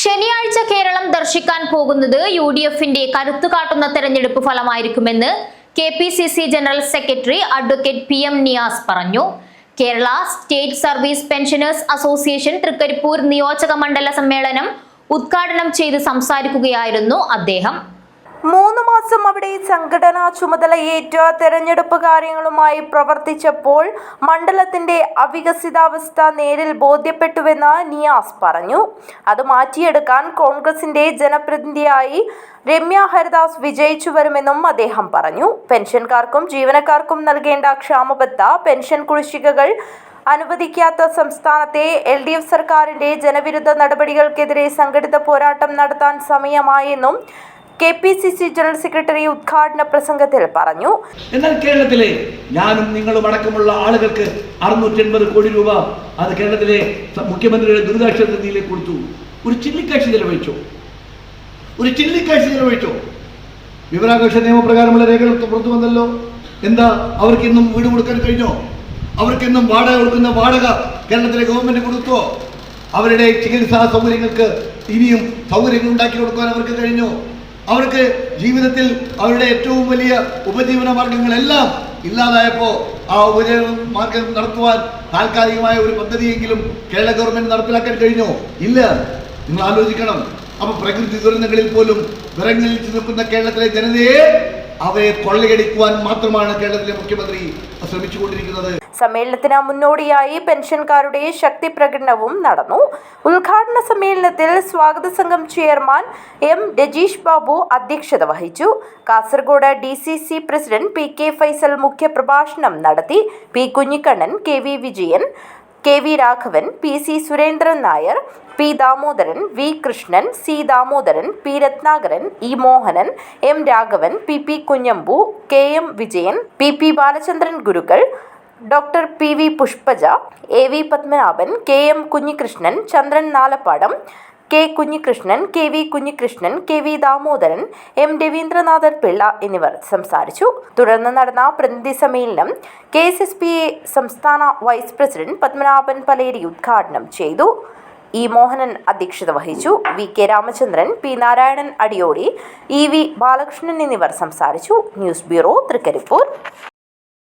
ശനിയാഴ്ച കേരളം ദർശിക്കാൻ പോകുന്നത് യു ഡി എഫിന്റെ കരുത്തു കാട്ടുന്ന തെരഞ്ഞെടുപ്പ് ഫലമായിരിക്കുമെന്ന് K P C C general secretary advocate P M Niyas പറഞ്ഞു. Kerala state service pensioners association Trikaripur നിയോജക മണ്ഡല സമ്മേളനം ഉദ്ഘാടനം ചെയ്ത് സംസാരിക്കുകയായിരുന്നു അദ്ദേഹം. മൂന്ന് മാസം അവിടെ സംഘടനാ ചുമതല ഏറ്റ തെരഞ്ഞെടുപ്പ് കാര്യങ്ങളുമായി പ്രവർത്തിച്ചപ്പോൾ മണ്ഡലത്തിന്റെ അവികസിതാവസ്ഥ നേരിൽ ബോധ്യപ്പെട്ടുവെന്ന് നിയാസ് പറഞ്ഞു. അത് മാറ്റിയെടുക്കാൻ കോൺഗ്രസിന്റെ ജനപ്രതിനിധിയായി രമ്യ ഹരിദാസ് വിജയിച്ചു വരുമെന്നും അദ്ദേഹം പറഞ്ഞു. പെൻഷൻകാർക്കും ജീവനക്കാർക്കും നൽകേണ്ട ക്ഷാമബത്ത പെൻഷൻ കുടിശ്ശികകൾ അനുവദിക്കാത്ത സംസ്ഥാനത്തെ എൽ ഡി എഫ് സർക്കാരിന്റെ ജനവിരുദ്ധ നടപടികൾക്കെതിരെ സംഘടിത പോരാട്ടം നടത്താൻ സമയമായെന്നും K P C C general secretary ഉദ്ഘാടന പ്രസംഗത്തിൽ പറഞ്ഞു. എന്നാൽ കേരളത്തിലെ ഞാനും നിങ്ങളും അടക്കമുള്ള ആളുകൾക്ക് അറുന്നൂറ്റി എൺപത് കോടി രൂപ അത് കേരളത്തിലെ മുഖ്യമന്ത്രിയുടെ ദുരിതാശ്വാസ നിധിയിലേക്ക് കൊടുത്തു. ഒരു ചില്ലിക്കാഴ്ച ചെലവഴിച്ചോ. ഒരു ചില്ലിക്കാഴ്ച ചെലവഴിച്ചോ. വിവരാകാശ നിയമപ്രകാരമുള്ള രേഖകൾ പുറത്തു വന്നല്ലോ. എന്താ അവർക്ക് ഇന്നും വീട് കൊടുക്കാൻ കഴിഞ്ഞോ? അവർക്ക് ഇന്നും വാടക കൊടുക്കുന്ന വാടക കേരളത്തിലെ ഗവൺമെന്റ് കൊടുത്തോ? അവരുടെ ചികിത്സാ സൗകര്യങ്ങൾക്ക് ഇനിയും സൗകര്യങ്ങൾ ഉണ്ടാക്കി കൊടുക്കാൻ അവർക്ക് കഴിഞ്ഞു? അവർക്ക് ജീവിതത്തിൽ അവരുടെ ഏറ്റവും വലിയ ഉപജീവന മാർഗങ്ങളെല്ലാം ഇല്ലാതായപ്പോ ആ ഉപജീവന മാർഗം നടത്തുവാൻ താൽക്കാലികമായ ഒരു പദ്ധതിയെങ്കിലും കേരള ഗവൺമെന്റ് നടപ്പിലാക്കാൻ കഴിഞ്ഞോ? ഇല്ല. നിങ്ങൾ ആലോചിക്കണം. അപ്പൊ പ്രകൃതി ദുരന്തങ്ങളിൽ പോലും വിറങ്ങളിൽ നിൽക്കുന്ന കേരളത്തിലെ ജനതയെ അവയെ കൊള്ളയടിക്കുവാൻ മാത്രമാണ് കേരളത്തിലെ മുഖ്യമന്ത്രി ശ്രമിച്ചുകൊണ്ടിരിക്കുന്നത്. സമ്മേളനത്തിന് മുന്നോടിയായി പെൻഷൻകാരുടെ ശക്തി പ്രകടനവും നടന്നു. ഉദ്ഘാടന സമ്മേളനത്തിൽ സ്വാഗത സംഘം ചെയർമാൻ എം രജീഷ് ബാബു അധ്യക്ഷത വഹിച്ചു. Kasaragod D C C president P K Faisal മുഖ്യപ്രഭാഷണം നടത്തി. P Kunhikannan K V Vijayan K V Raghavan P C Surendran Nair P Damodaran V Krishnan C Damodaran P Ratnakaran E Mohanan M Raghavan P P Kunhambu K M Vijayan P P Balachandran Gurukkal doctor P V Pushpaja A V Padmanabhan K M Kunhikrishnan Chandran Nalappadam K Kunhikrishnan K V Kunhikrishnan K V Damodaran M Raveendranathar Pillai എന്നിവർ സംസാരിച്ചു. തുടർന്ന് നടന്ന പ്രതിനിധി സമ്മേളനം K S S P A സംസ്ഥാന vice president Padmanabhan Paleri ഉദ്ഘാടനം ചെയ്തു. E Mohanan അധ്യക്ഷത വഹിച്ചു. V K Ramachandran P Narayanan Adiyodi E V Balakrishnan എന്നിവർ സംസാരിച്ചു. News bureau Trikaripur.